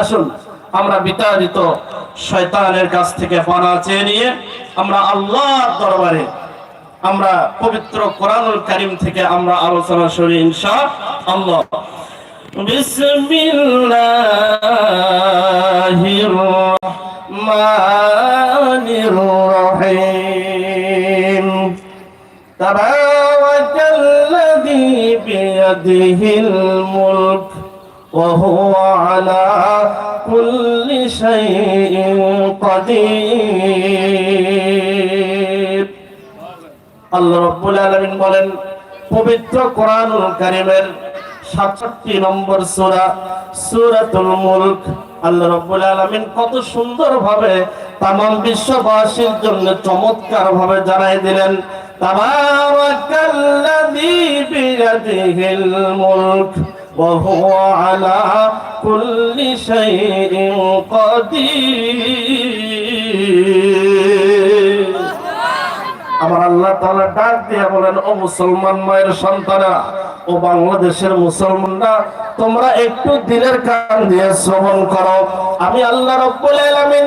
আসুন, আমরা বিতাড়িত শয়তানের কাছ থেকে পানা চেয়ে নিয়ে আমরা আল্লাহর দরবারে আমরা পবিত্র কোরআনুল করিম থেকে আমরা আলোচনা শুনি ইনশা আল্লাহ বিসমিল্লাহির রহমানির রহিম। তারা بيده الملك وهو على كل شيء قدير আল্লাহ রব্বুল আলামিন বলেন পবিত্র কোরআনুল কারীমের 67 নম্বর সূরা সূরাতুল মুলক আল্লাহ রব্বুল আলামিন কত সুন্দরভাবে তামাম বিশ্ববাসীর জন্য চমৎকার ভাবে জানাই দিলেন তাবারাকাল্লাযী বিয়াদিহিল মুলক وهو على كل شيء قدير আমার আল্লাহ তাআলা ডাক দিয়ে বলেন ও মুসলমান মায়ের সন্তানেরা ও বাংলাদেশের মুসলমানরা তোমরা একটু দিলের কান দিয়ে শ্রবণ করো আমি আল্লাহ রব্বুল আলামিন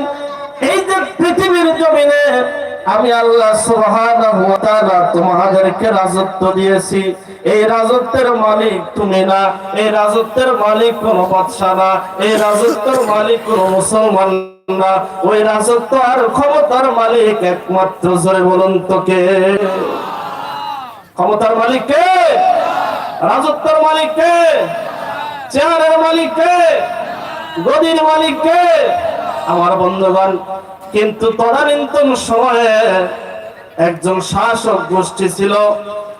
এই যে পৃথিবীর জমিনে আমি আল্লাহ সুবহানাহু ওয়া তাআলা তোমাদেরকে রাজত্ব দিয়েছি। এই রাজত্বের মালিক তুমি না, এই রাজত্বের মালিক কোন বাদশা না, এই রাজত্বের মালিক কোন মুসলমান না। ওই রাজত্ব আর ক্ষমতার মালিক একমাত্র, জোরে বলুন তো কে? ক্ষমতার মালিক কে? রাজত্বের মালিক কে? চেহারের মালিক কে? গদির মালিক কে? আমার বন্ধুগণ কিন্তু তদানীন্তন সময়ে একজন শাসক গোষ্ঠী ছিল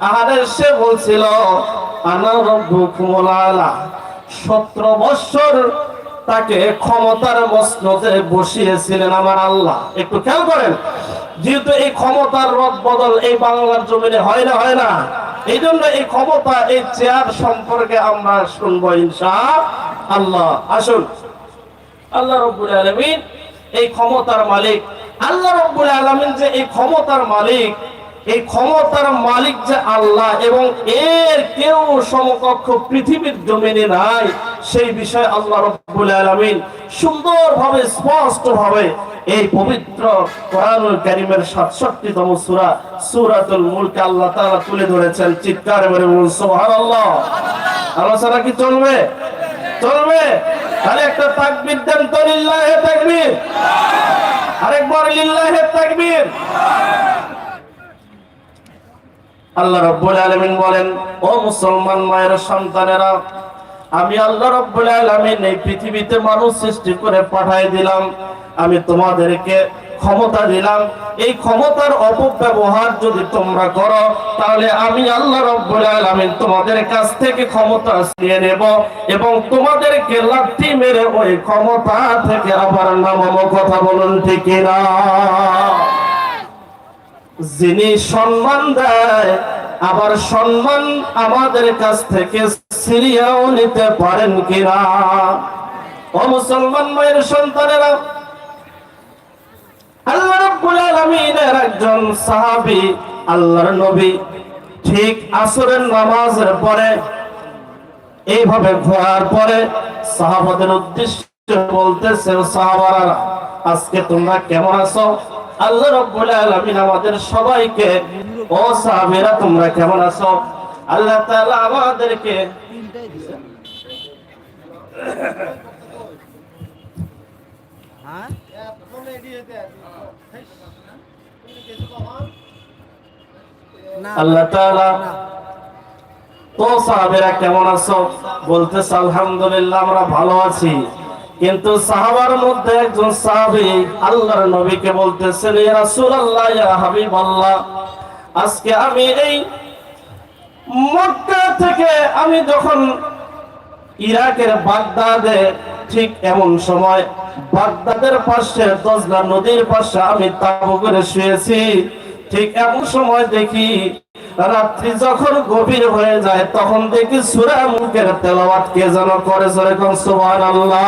আহারে সে বলছিল সতেরো বৎসর তাকে ক্ষমতার মসনদে বসিয়েছিলেন আমার আল্লাহ। একটু খেয়াল করেন, যেহেতু এই ক্ষমতার রদ বদল এই বাংলার জমিনে হয় না হয় না এই জন্য এই ক্ষমতা, এই চেয়ার সম্পর্কে আমরা শুনব ইনশা আল্লাহ। আসুন। আল্লাহ রব্বুল আলমিন এই ক্ষমতার মালিক। আল্লাহ রব্বুল আলমিন যে এই ক্ষমতার মালিক, এই ক্ষমতার মালিক যে আল্লাহ এবং এর কেউ সমকক্ষ পৃথিবীর জমিনে নাই, সেই বিষয়ে আল্লাহ রব্বুল আলামিন সুন্দরভাবে, স্পষ্টভাবে এই পবিত্র কোরআনুল কারীমের 67 তম সূরা, সূরাতুল মুলক আল্লাহ তাআলা তুলে ধরেছেন চিৎকার করে বলুন, সুবহানাল্লাহ। আলোচনা কি চলবে? চলবে? তাহলে একটা তাকবির দেন তাকবীর। আরেকবার লিল্লাহে তাকবির। আল্লাহ রব্বুল আলামিন বলেন, ও মুসলমান মায়ের সন্তানেরা, আমি আল্লাহ রব্বুল আলামিন এই পৃথিবীতে মানুষ সৃষ্টি করে পাঠিয়ে দিলাম। আমি তোমাদেরকে ক্ষমতা দিলাম। এই ক্ষমতার অপব্যবহার যদি তোমরা করো, তাহলে আমি আল্লাহ রব্বুল আলামিন তোমাদের কাছ থেকে ক্ষমতা নিয়ে নেব এবং তোমাদেরকে লাথি মেরে ওই ক্ষমতা থেকে আবার নামাবো কথা বলুন, ঠিক না? যিনি সম্মান দেয়, আবার সম্মান আমাদের কাছ থেকে সিরিয়াও নিতে পারেন কিনা ও মুসলমান মায়ের সন্তানেরা আল্লাহ রাব্বুল আলামিনের একজন সাহাবী, আল্লাহর নবী, ঠিক আসরের নামাজের পরে, এইভাবে ঘোরার পরে সাহাবাদের উদ্দেশ্যে বলতেছে সাহাবারা, আজকে তোমরা কেমন আছো? আল্লাহ রব্বুল আলামিন আমাদের সবাইকে, ও সাহাবীরা, তোমরা কেমন আছো? আল্লাহ তাআলা আমাদেরকে আল্লাহ তাআলা তো সাহাবীরা কেমন আছো? বলতেছে, আলহামদুলিল্লাহ, আমরা ভালো আছি। কিন্তু সাহাবার মধ্যে একজন সাহাবী আল্লাহর নবীকে বলতেছেন, ইয়া রাসূলুল্লাহ, ইয়া হাবিবাল্লাহ, আজকে আমি এই মক্কা থেকে আমি যখন ইরাকের বাগদাদে ঠিক এমন সময় বাগদাদের পাশে দজলা নদীর পাশে আমি তাবু করে শুয়েছি। ঠিক এমন সময় দেখি, রাত্রি যখন গভীর হয়ে যায়, তখন দেখি সুরা মুখের তেলাওয়াত কে যেন করে সেরকম কোন, সুবহানাল্লাহ।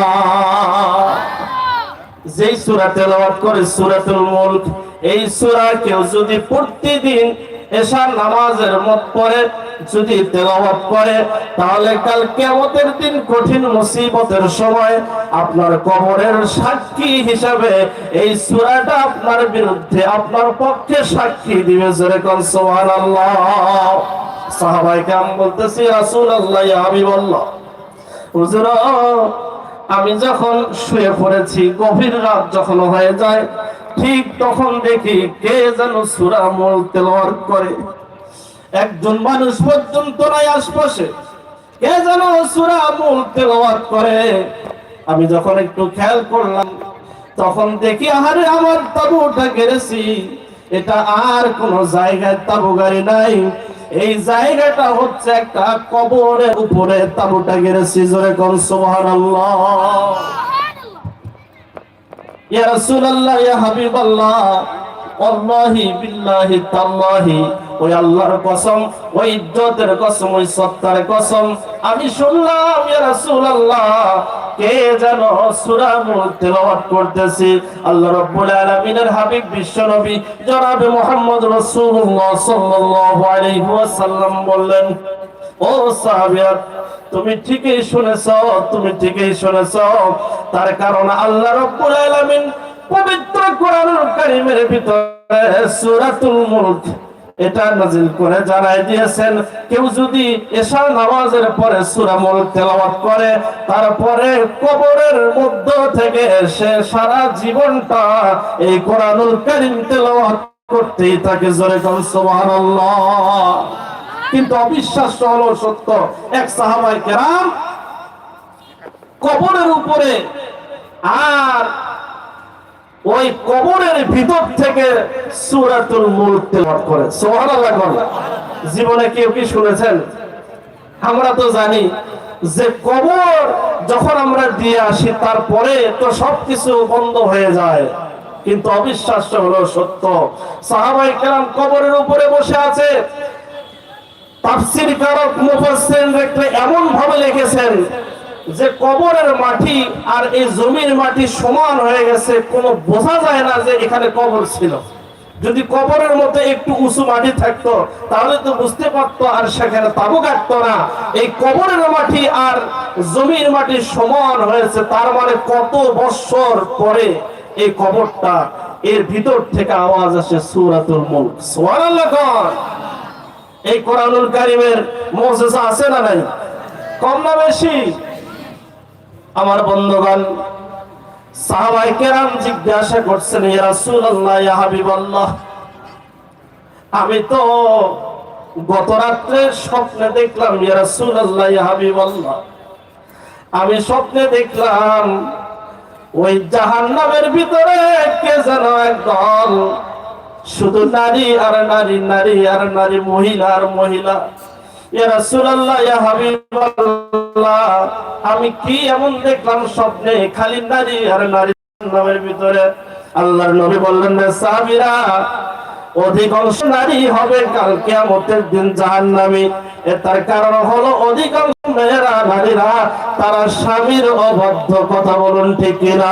যেই সুরা তেলাওয়াত করে সুরাতুল মুলক, এই সুরা কেউ যদি প্রতিদিন এশার নামাজের মত পরে, যদি তেলাওয়াত করে, তাহলে কাল কিয়ামতের দিন কঠিন মুসিবতের সময় আপনার কবরের সাক্ষী হিসাবে এই সূরাটা আপনার বিরুদ্ধে আপনার পক্ষে সাক্ষী দিবে জোরে কোন, সুবহানাল্লাহ। সাহাবায়ে কেরাম বলতেছি রাসূলুল্লাহ, ইয়া হাবিবাল্লাহ। হুজুর, আমি যখন শুয়ে পড়েছি, গভীর রাত যখন হয়ে যায় ঠিক তখন দেখি কে যেন সুরা তেলাওয়াত করে। একজন মানুষ পর্যন্ত নাই আশপাশে। কে যেন সুরা তেলাওয়াত করে। আমি যখন একটু খেয়াল করলাম, তখন দেখি আহারে আমার তাবুটা গেড়েছি। এটা আর কোন জায়গায় তাবু গাড়ি নাই। এই জায়গাটা হচ্ছে একটা কবরের উপরে তাবুটা গেড়েছি, জোরে কোন সুবহানাল্লাহ। ইয়া রাসূলুল্লাহ, ইয়া হাবিবাল্লাহ বিল্লাহি তাল্লাহি, ওই আল্লাহর কসম, ওই ইজ্জতের কসম, ওই সত্তার কসম, আমি শুনলাম ইয়া রাসূলুল্লাহ, কে যেন সূরা মুল তেলাওয়াত করতেছে। আল্লাহ রাব্বুল আলামিনের হাবিব বিশ্বনবী জনাবে মুহাম্মদ রাসূলুল্লাহ সাল্লাল্লাহু আলাইহি ওয়াসাল্লাম বললেন ও সাহাবিয়াত তুমি ঠিকই শুনেছ, তুমি ঠিকই শুনেছ। তার কারণ আল্লাহ রাব্বুল আলামিন পবিত্র কোরআনুল কারীমের ভিতরে সূরাতুল মুলক এটা নাজিল করে জানাই দিয়েছেন। কেউ যদি এশার নামাজের পরে সূরা মুলক তেলাওয়াত করে, তারপরে কবরের মধ্য থেকে সে সারা জীবনটা এই কোরআনুল কারীম তেলাওয়াত করতেই থাকে। জোরে কোন, সুবহানাল্লাহ। কিন্তু অবিশ্বাস্য হলো সত্য। এক সাহাবাই কেরাম কবরের উপরে আর ওই কবরের ভিতর থেকে সুরাতুল মুলক তেলাওয়াত করে। সুবহানাল্লাহ জীবনে কেউ কি শুনেছেন? আমরা তো জানি যে কবর যখন আমরা দিয়ে আসি, তারপরে তো সবকিছু বন্ধ হয়ে যায়। কিন্তু অবিশ্বাস্য হলো সত্য। সাহাবাই কেরাম কবরের উপরে বসে আছে। এমন ভাবে লিখেছেন যে কবরের মাটি আর এই জমির মাটি সমান হয়ে গেছে, কোনো বোঝা যায় না যে এখানে কবর ছিল। যদি কবরের মধ্যে একটু উঁচু মাটি থাকতো, তাহলে তো বুঝতে পারতো আর সেখানে তাবু কাটতো না। এই কবরের মাটি আর জমির মাটি সমান হয়েছে, তার মানে কত বছর পরে এই কবরটা এর ভিতর থেকে আওয়াজ আসে সূরাতুল মুলক। সুবহানাল্লাহ এই কোরআনুল কারিমের মজেজা আছে না নাই? কম না বেশি? আমার বন্ধুগণ সাহাবাই কেরাম জিজ্ঞাসা করছেন, ইয়া রাসূলুল্লাহ, ইয়া হাবিবাল্লাহ, আমি তো গত রাত্রে স্বপ্নে দেখলাম, ইয়া রাসূলুল্লাহ, ইয়া হাবিবাল্লাহ, আমি স্বপ্নে দেখলাম, ওই জাহান্নামের ভিতরে কে যেন একদল শুধু নারী আর নারী নারী আর নারী, মহিলা আর মহিলা। আমি কি এমন দেখলাম স্বপ্নে খালি নারী আর ভিতরে? নবী বললেন সাহাবীরা অধিকাংশ নারী হবে কাল কিয়ামতের দিন জাহান্নামী। তার কারণ হলো অধিকাংশ মেয়েরা, নারীরা, তারা স্বামীর অবাধ্য কথা বলুন ঠিক কিনা?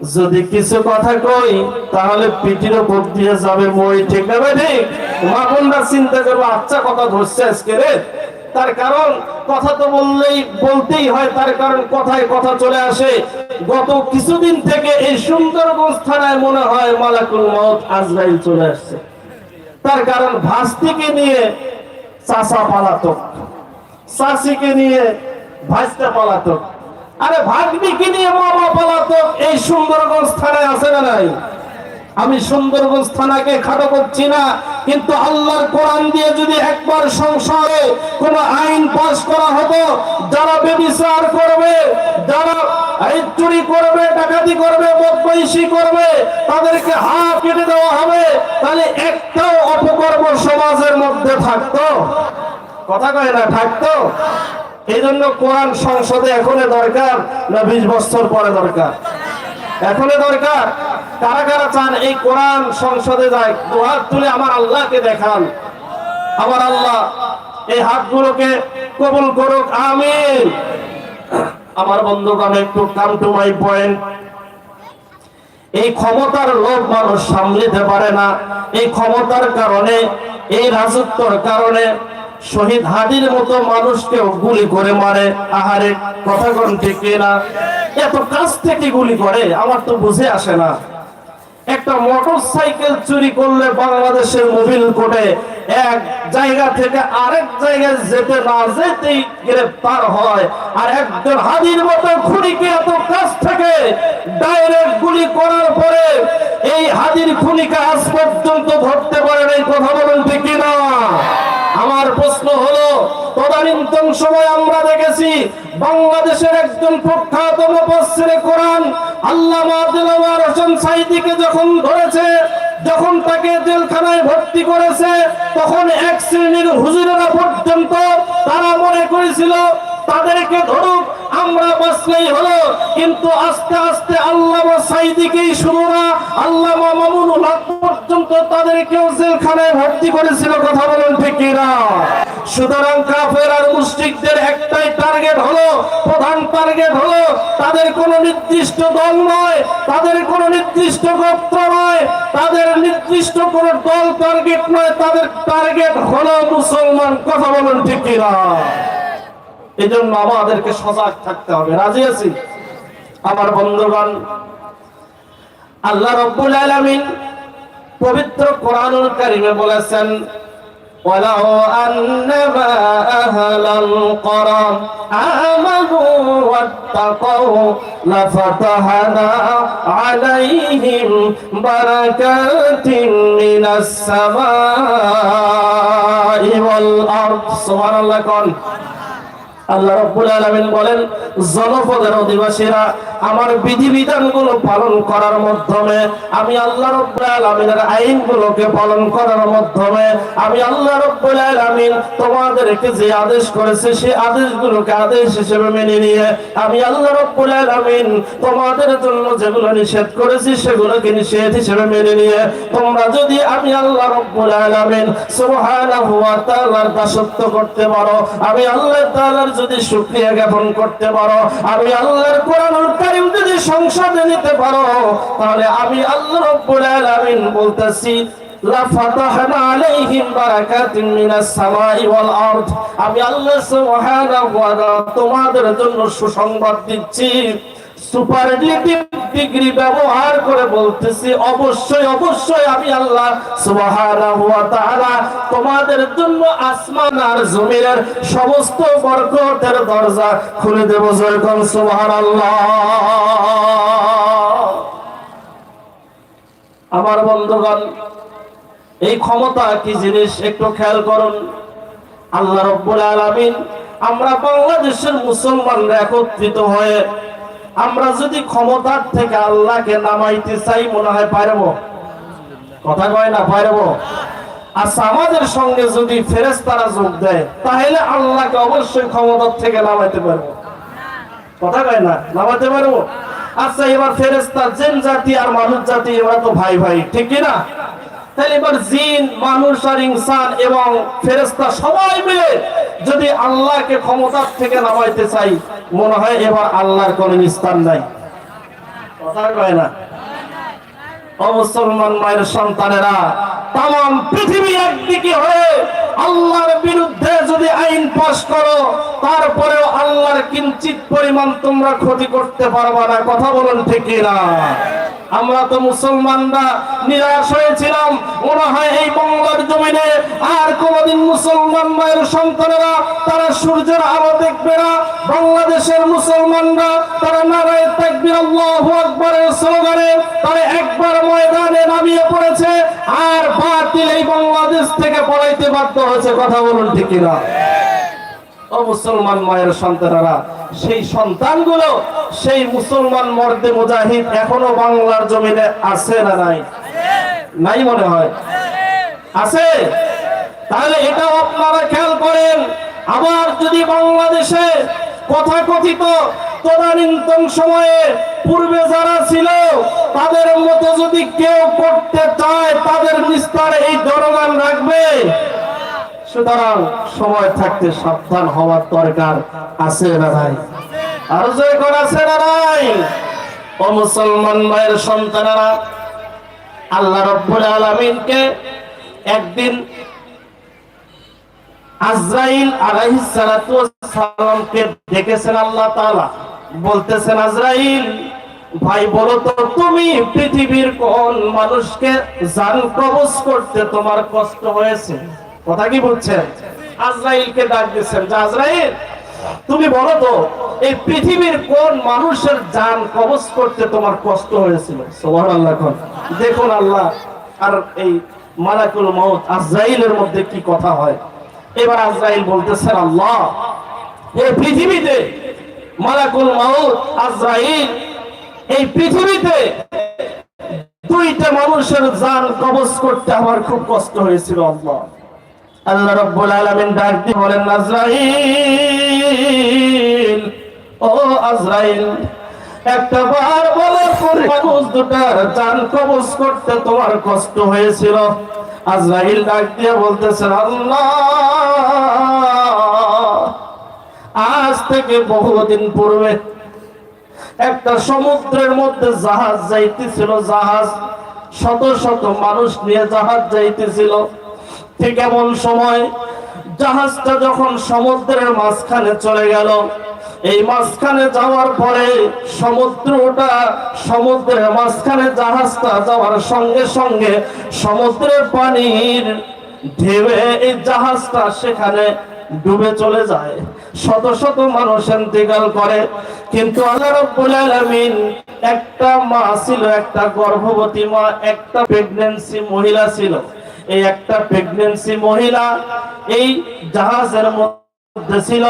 যদি কিছু কথা কই, তাহলে পিঠির উপর দিয়ে যাবে মই, ঠিক না ঠিক? মা বোনরা চিন্তা করব আচ্ছা কথা ধরছে আজকে রে। তার কারণ, কথা তো বললেই, বলতেই হয়, তার কারণ কথায় কথা চলে আসে। গত কিছুদিন থেকে এই সুন্দরগঞ্জ থানায় মনে হয় মালাকুল মত আজরাইল চলে আসছে। তার কারণ, ভাস্তিকে নিয়ে চাষা পালাতক। চাষিকে নিয়ে ভাজতে পালাতক। আরে ভাগ্নিকে নিয়ে মামা পালাতক এই সুন্দরগঞ্জ থানায় আছে না নাই? আমি সুন্দরগঞ্জ থানাকে খাটো করছি না, কিন্তু আল্লাহর কোরআন দিয়ে যদি একবার সংসারে কোন আইন পাস করা হতো, যারা বেবিচার করবে, যারা চুরি করবে, ডাকাতি করবে, বদমাইশি করবে, তাদেরকে হাত কেটে দেওয়া হবে, তাহলে একটাও অপকর্ম সমাজের মধ্যে থাকতো? কথা কয় না, থাকতো? এই জন্য কোরআন সংসদে এখনই দরকার না বিশ বছর পরে দরকার। এখনই দরকার। কারা কারা চান এই কোরআন সংসদে যায় তুলে আমার আল্লাহকে দেখান। আমার আল্লাহ, এই হাতগুলোকে কবুল করুক, আমিন। আমার বন্ধুগণ, একটু কাম টু মাই পয়েন্ট। এই ক্ষমতার লোভ মানুষ সামলিতে পারে না। এই ক্ষমতার কারণে, এই রাজত্বর কারণে শহীদ হাদির মতো মানুষকে গুলি করে মারে। আহারে কথা কোন ঠিক না এত কাছ থেকে গুলি করে, আমার তো বুঝে আসে না। একটা মোটর সাইকেল চুরি করলে বাংলাদেশের মোবিল কোর্টে এক জায়গা থেকে আরেক জায়গায় যেতে না যেতেই গ্রেফতার হয়। আর একজন হাদির মতো খুনিকে এত কাছ থেকে ডাইরেক্ট গুলি করার পরে এই হাদির খুনিকে আজ পর্যন্ত ধরতে পারেন এই কথা বলেন ঠিক না আমার প্রশ্ন হলো, তদানীন্তন সময় আমরা দেখেছি বাংলাদেশের একজন প্রখ্যাত মুফাসসিরে কোরআন আল্লামা দিলওয়ার হোসেন সাইদিকে যখন ধরেছে, যখন তাকে জেলখানায় ভর্তি করেছে, তখন এক শ্রেণির হুজুরেরা পর্যন্ত তারা মনে করেছিল তাদেরকে ধরুক, আমরা বাঁচলেই হলো। কিন্তু আস্তে আস্তে আল্লাহ সাইদিকেই শুরু না আল্লাহ মামুনুল পর্যন্ত তাদেরকেও জেলখানায় ভর্তি করেছিল, কথা বলেন ঠিক না সুতরাং কাফের আর মুশরিকদের একটাই টার্গেট হলো, প্রধান টার্গেট হলো, তাদের কোনো নির্দিষ্ট দল নয়, তাদের কোনো নির্দিষ্ট গোত্র নয়, তাদের নির্দিষ্ট কোনো দল টার্গেট নয়, তাদের টার্গেট হলো মুসলমান, কথা বলেন ঠিক না এই জন্য আমাদেরকে সজাগ থাকতে হবে রাজি আছি আমার বন্ধুগণ আল্লাহ রব্বুল আলামিন পবিত্র কোরআনুল কারিমে বলেছেন ولو أن ما أهل القرى آمنوا واتقوا لفتحنا عليهم بركات من السماء والأرض سبحان الله قال আল্লাহ রাব্বুল আলামিন বলেন, জনপদের অধিবাসীরা আমার বিধিবিধানগুলো পালন করার মাধ্যমে, আমি আল্লাহ রাব্বুল আলামিনের আইনগুলোকে পালন করার মাধ্যমে, আমি আল্লাহ রাব্বুল আলামিন তোমাদেরকে যে আদেশ করেছে সেই আদেশগুলোকে আদেশ হিসেবে মেনে নিয়ে, আমি আল্লাহ রাব্বুল আলামিন তোমাদের জন্য যেগুলো নিষেধ করেছি, সেগুলোকে নিষেধ হিসেবে মেনে নিয়ে, তোমরা যদি আমি আল্লাহ রাব্বুল আলামিন সুবহানাহু ওয়া তাআলার দাসত্ব করতে পারো, আমি আল্লাহ তাআলার যদি শুকরিয়া জ্ঞাপন করতে পারো, আমি আল্লাহর কোরআনুল কারীম যদি সংসদে নিতে পারো, তাহলে আমি আল্লাহ রব্বুল আলামিন বলতেছি আমি আল্লাহ তোমাদের জন্য সুসংবাদ দিচ্ছি। সুপারলেটিভ ডিগ্রি ব্যবহার করে বলতেছি, অবশ্যই অবশ্যই আমি আল্লাহ সুবহানাহু ওয়া তাআলা তোমাদের জন্য আসমান আর জমিনের সমস্ত বরকতের দরজা খুলে দেব সুবহানাল্লাহ। আমার বন্ধুগণ, এই ক্ষমতা কি জিনিস একটু খেয়াল করুন। আল্লাহ রব্বুল আলামিন, আমরা বাংলাদেশের মুসলমানরা একত্রিত হয়ে আমরা যদি ক্ষমতার থেকে আল্লাহকে নামাইতে চাই, মনে হয় পারব। কথা কয় না, পারব। আচ্ছা আমাদের সঙ্গে যদি ফেরেশতারা যোগ দেয়, তাহলে আল্লাহকে অবশ্যই ক্ষমতার থেকে নামাইতে পারব। কথা কয় না নামাতে পারব? আচ্ছা এবার ফেরেস্তা জিন জাতি আর মানুষ জাতি এবার তো ভাই ভাই, ঠিক কি না? তাহলে এবার জিন, মানুষ আর ইনসান এবং ফেরেস্তা সবাই মিলে যদি আল্লাহকে ক্ষমতার থেকে নামাইতে চাই, মনে হয় এবার আল্লাহর স্থান নাই। একদিকে হয়ে আল্লাহর বিরুদ্ধে যদি আইন পাশ করো, তারপরেও আল্লাহর কিঞ্চিত পরিমাণ তোমরা ক্ষতি করতে পারবা না। কথা বলেন ঠিক না আমরা তো মুসলমানরা নিরাশ হয়েছিলাম। মনে হয় এই বাংলার জমিনে আর কোনদিন মুসলমান মায়ের সন্তানেরা, তারা সূর্যের আলো দেখবে না। বাংলাদেশের মুসলমানরা, তারা নারায় তাকবীর, আল্লাহু আকবারের স্লোগানে, তারা একবার ময়দানে নামিয়ে পড়েছে আর বাতিল এই বাংলাদেশ থেকে পড়াইতে বাধ্য হয়েছে। কথা বলুন ঠিক না ও মুসলমান মায়ের সন্তানেরা, সেই সন্তানগুলো সেই মুসলমান মর্দে মুজাহিদ এখনও বাংলার জমিনে আছে না নাই? নাই মনে হয়? আছে? তাহলে এটাও আপনারা খেয়াল করেন, আবার যদি বাংলাদেশে কথাকথিত তদানীন্তন সময়ে পূর্বে যারা ছিল, তাদের মতো যদি কেউ করতে চায়, তাদের নিস্তার এই জনগণ রাখবে। সুতরাং সময় থাকতে সাবধান হওয়ার দরকার আছে না নাই? আরও করা আছে না নাই? ও মুসলমান মায়ের সন্তানেরা, আল্লাহ রব্বুল আলামিনকে একদিন আজরাইল আলাইহিস সালাতু সালামকে ডেকেছেন আল্লাহ তাআলা? বলতেছেন, আজরাইল, ভাই বলো তো, তুমি পৃথিবীর কোন মানুষকে জান কবজ করতে তোমার কষ্ট হয়েছে? কথা কি বলছেন? আজরাইলকে ডাক দিয়েছেন। যে আজরাইল, তুমি বলো তো, এই পৃথিবীর কোন মানুষের জান কবজ করতে তোমার কষ্ট হয়েছিল? সুবহানাল্লাহ কোন দেখুন আল্লাহ, আর এই মালাকুল মউত আজরাইলের মধ্যে কি কথা হয়? এবার আজরাইল বলতেছেন, আল্লাহ, এই পৃথিবীতে মালাকুল মাউত আজরাইল, এই পৃথিবীতে দুইটা মানুষের জান কবজ করতে আমার খুব কষ্ট হয়েছিল, আল্লাহ। আল্লাহ রাব্বুল আলামিন ডাক দিয়ে বলেন, আজরাইল, ও আজরাইল, একটা বার বলার পরে মানুষ দুটার চান কবজ করতে তোমার কষ্ট হয়েছিল। আজরাইল ডাক দিয়ে বলতেছেন, আল্লাহ, আজ থেকে বহুদিন পূর্বে একটা সমুদ্রের মধ্যে জাহাজ যাইতেছিল, জাহাজ শত শত মানুষ নিয়ে জাহাজ যাইতেছিল। ঠিক এমন সময়? জাহাজটা যখন সমুদ্রের মাঝখানে চলে গেল, এই মাঝখানে যাওয়ার পরে সমুদ্রটা সমুদ্রের মাঝখানে জাহাজটা যাওয়ার সঙ্গে সঙ্গে সমুদ্রের পানির ঢেউয়ে এই জাহাজটা সেখানে ডুবে চলে যায়। শত শত মানুষ ইন্তেকাল করে। কিন্তু আল্লাহ রাব্বুল আলামিন একটা মা ছিল, একটা গর্ভবতী মা, একটা প্রেগন্যান্সি মহিলা ছিল। এই একটা প্রেগন্যান্সি মহিলা, এই জাহাজের মধ্যে ছিল,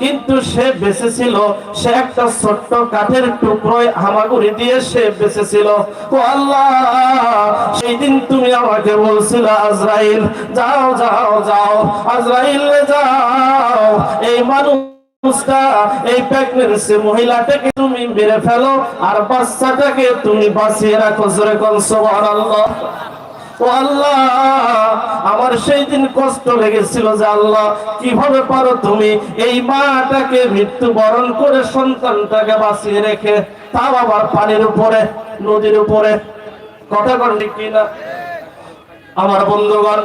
কিন্তু সে বেঁচে ছিল। সে একটা ছোট্ট কাঠের টুকরোয় হামাগুড়ি দিয়ে সে বেঁচে ছিল। ও আল্লাহ, সেই দিন তুমি আমাকে বলছিল, আজরাইল, যাও যাও যাও, আজরাইল যাও। এই মানুষ এই প্রেগন্যান্সি মহিলাটাকে তুমি মেরে ফেলো, আর বাচ্চাটাকে তুমি বাঁচিয়ে রাখো, জোরে কোন, সুবহানাল্লাহ। ও আল্লাহ, আমার সেই দিন কষ্ট লেগেছিল যে আল্লাহ, কীভাবে পারো তুমি এই মাটাকে মৃত্যু বরণ করে সন্তানটাকে বাঁচিয়ে রেখে তাও আবার পানির উপরে, নদীর উপরে। কথা কন কিনা? আমার বন্ধুগণ,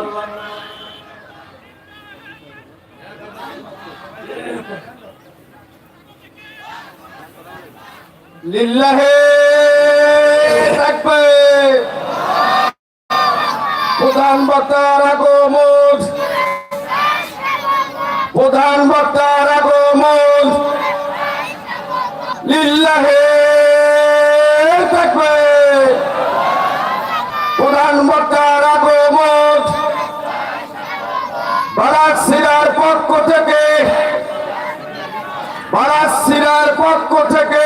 লিল্লাহে তাকবীর প্রধান বক্তার আগমন। প্রধান বক্তার আগমন। লিল্লাহে তাকবীর প্রধান বক্তার আগমন। বারাক সিরার পক্ষ থেকে বারাক সিরার পক্ষ থেকে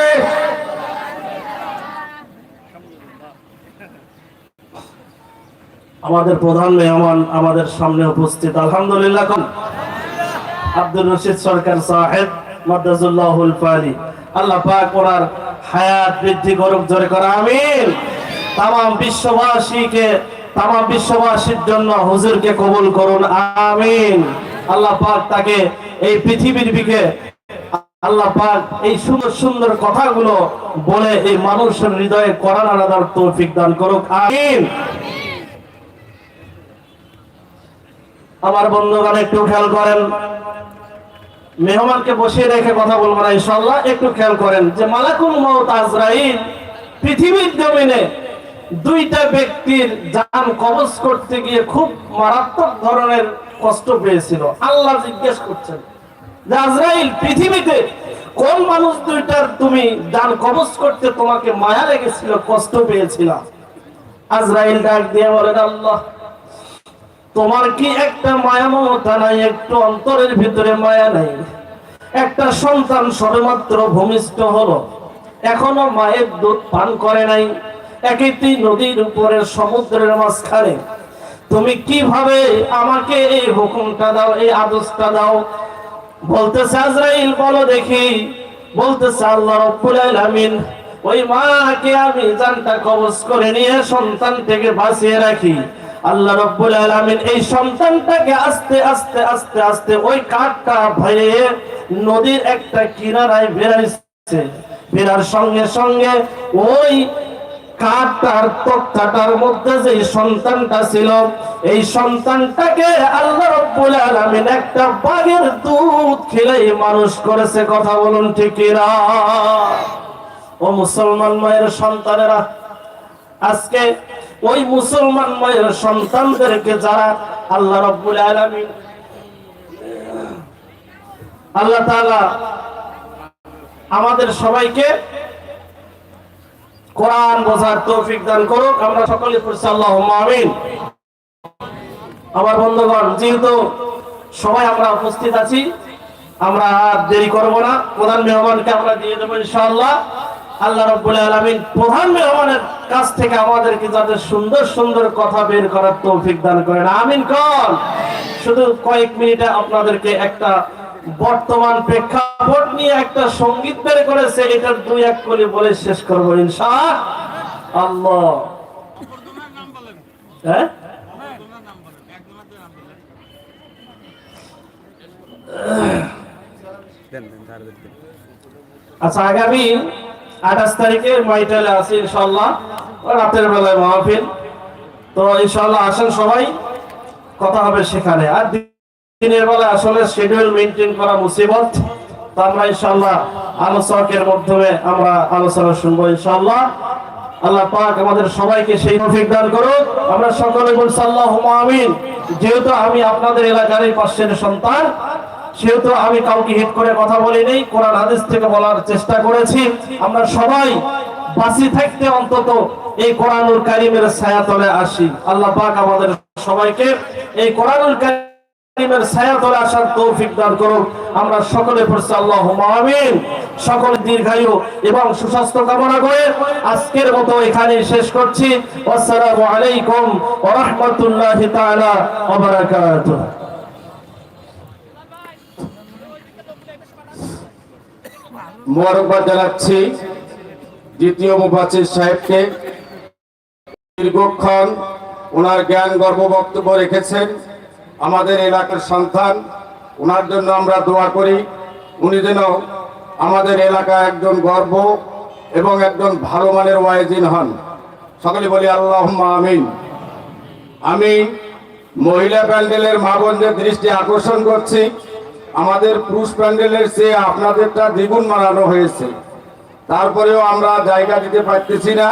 আমাদের প্রধান মেহমান আমাদের সামনে উপস্থিত। আলহামদুলিল্লাহ আব্দুল রশিদ সরকার সাহেব, মাদ্রাজুল্লাহুল ফালি। আল্লাহ পাক ওনার হায়াত বৃদ্ধি করুক, জোরে করা, আমিন। তামাম বিশ্ববাসীকে, তামাম বিশ্ববাসীর জন্য হুজুরকে কবুল করুন, আমিন। আল্লাহ পাক তাকে এই পৃথিবীর দিকে, আল্লাহ পাক এই সুন্দর সুন্দর কথাগুলো বলে এই মানুষের হৃদয়ে করার আলাদার তৌফিক দান করুক, আমিন। আমার বন্ধুগণ, একটু খেয়াল করেন। মেহমানকে বসিয়ে রেখে কথা বলব না ইনশাল্লাহ একটু খেয়াল করেন যে মালাকুল মউত আজরাইল পৃথিবীর জমিনে দুইটা ব্যক্তির জান কবজ করতে গিয়ে খুব মারাত্মক ধরনের কষ্ট পেয়েছিল। আল্লাহ জিজ্ঞেস করছেন যে আজরাইল, পৃথিবীতে কোন মানুষ দুইটার তুমি জান কবজ করতে তোমাকে মায়া লেগেছিল, কষ্ট পেয়েছিল? আজরাইল ডাক দিয়ে বলেন, আল্লাহ তোমার কি একটা মায়া মমতা নাই? একটু অন্তরের ভিতরে মায়া নাই। একটা সন্তান সবেমাত্র ভূমিষ্ঠ হলো। এখনও মায়ের দুধ পান করে নাই। একটি নদীর উপরে সমুদ্রের মাঝখানে। তুমি কীভাবে আমাকে এই হুকুমটা দাও, এই আদেশটা দাও? বলতেছে আজরাইল, বলো দেখি। বলতেছে আল্লাহ রব্বুল আলামিন, ওই মাকে আমি জানটা কবজ করে নিয়ে সন্তান থেকে বাঁচিয়ে রাখি। আল্লাহ রব্বুল আলামিন এই সন্তানটাকে আস্তে আস্তে আস্তে আস্তে ওই কাঠটা ভয়ে নদীর একটা কিনারায় বেড়াইছে। ফেরার সঙ্গে সঙ্গে ওই কাঠটার তক্তাটার মধ্যে যে সন্তানটা ছিল, এই সন্তানটাকে আল্লাহ রব্বুল আলামিন একটা বাঘের দুধ খেলেই মানুষ করেছে, কথা বলুন ঠিক না ও মুসলমান মায়ের সন্তানেরা, আজকে ওই মুসলমান মায়ের সন্তানদেরকে যারা আল্লাহ রব্বুল আলামিন আল্লাহ আমাদের সবাইকে কোরআন বোঝার তৌফিক দান করুক। আমরা সকলে পড়ছি আল্লাহুম্মা আমিন। আমার বন্ধুগণ, যেহেতু সবাই আমরা উপস্থিত আছি, আমরা দেরি করব না। প্রধান মেহমানকে আমরা দিয়ে দেবো ইনশাআল্লাহ। আল্লাহ রাব্বুল আলামিন প্রধান মেহমানের কাছ থেকে আমাদেরকে যাতে সুন্দর সুন্দর কথা বের করার তৌফিক দান করেন। আমিন কর শুধু কয়েক মিনিটে আপনাদেরকে একটা বর্তমান প্রেক্ষাপট নিয়ে একটা সংগীত বের করেছে এটার দুই এক করে বলে শেষ করব ইনশাআল্লাহ। হ্যাঁ? আচ্ছা আগামী আঠাশ তারিখে মাইটালে আছে ইনশাল্লাহ রাতের বেলায় মাহফিল। তো ইনশাল্লাহ আসেন সবাই, কথা হবে সেখানে। আর দিনের বেলা আসলে শিডিউল মেনটেন করা মুসিবত। তো আমরা ইনশাল্লাহ আলোচকের মাধ্যমে আমরা আলোচনা শুনব ইনশাল্লাহ আল্লাহ পাক আমাদের সবাইকে সেই তৌফিক দান করুক। আমরা সকলে বলছি আল্লাহুম্মা আমিন যেহেতু আমি আপনাদের এলাকারই পাশের সন্তান সেহেতু আমি কাউকে হিট করে কথা বলি নেই কোরআন হাদিস থেকে বলার চেষ্টা করেছি। আমরা সবাই বাঁচি থাকতে অন্তত এই কোরআনুল কারিমের ছায়াতলে আসি। আল্লাহ পাক আমাদের সবাইকে এই কোরআনুল কারিমের ছায়াতলে আসার তৌফিক দান করুন। আমরা সকলে পড়ছি আল্লাহুম্মা আমিন। সকলে দীর্ঘায়ু এবং সুস্বাস্থ্য কামনা করে আজকের মতো এখানে শেষ করছি। আসসালামু আলাইকুম ওয়া রাহমাতুল্লাহি তাআলা ওয়া বারাকাতুহু। মোবারকবাদ জানাচ্ছি দ্বিতীয় মুফাসির সাহেবকে। দীর্ঘক্ষণ ওনার জ্ঞান গর্ব বক্তব্য রেখেছেন। আমাদের এলাকার সন্তান, ওনার জন্য আমরা দোয়া করি। উনি যেন আমাদের এলাকা একজন গর্ব এবং একজন ভালো মানের ওয়াইজিন হন। সকলে বলি আল্লাহ আমিন। আমি মহিলা প্যান্ডেলের মা বোনদের দৃষ্টি আকর্ষণ করছি। আমাদের পুরুষ প্যান্ডেলের চেয়ে আপনাদেরটা দ্বিগুণ মানানো হয়েছে। তারপরেও আমরা জায়গা দিতে পারতেছি না।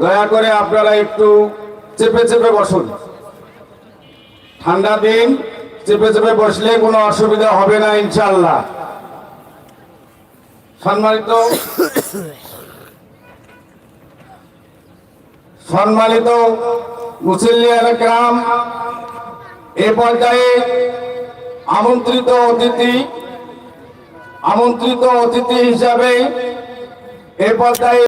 দয়া করে আপনারা একটু চেপে চেপে বসুন। ঠান্ডা দিন, চেপে চেপে বসলে কোনো অসুবিধা হবে না ইনশাল্লাহ সম্মানিত সম্মানিত মুসলিয়ান গ্রাম, এ পর্যায়ে আমন্ত্রিত অতিথি আমন্ত্রিত অতিথি হিসাবে এ পর্যায়ে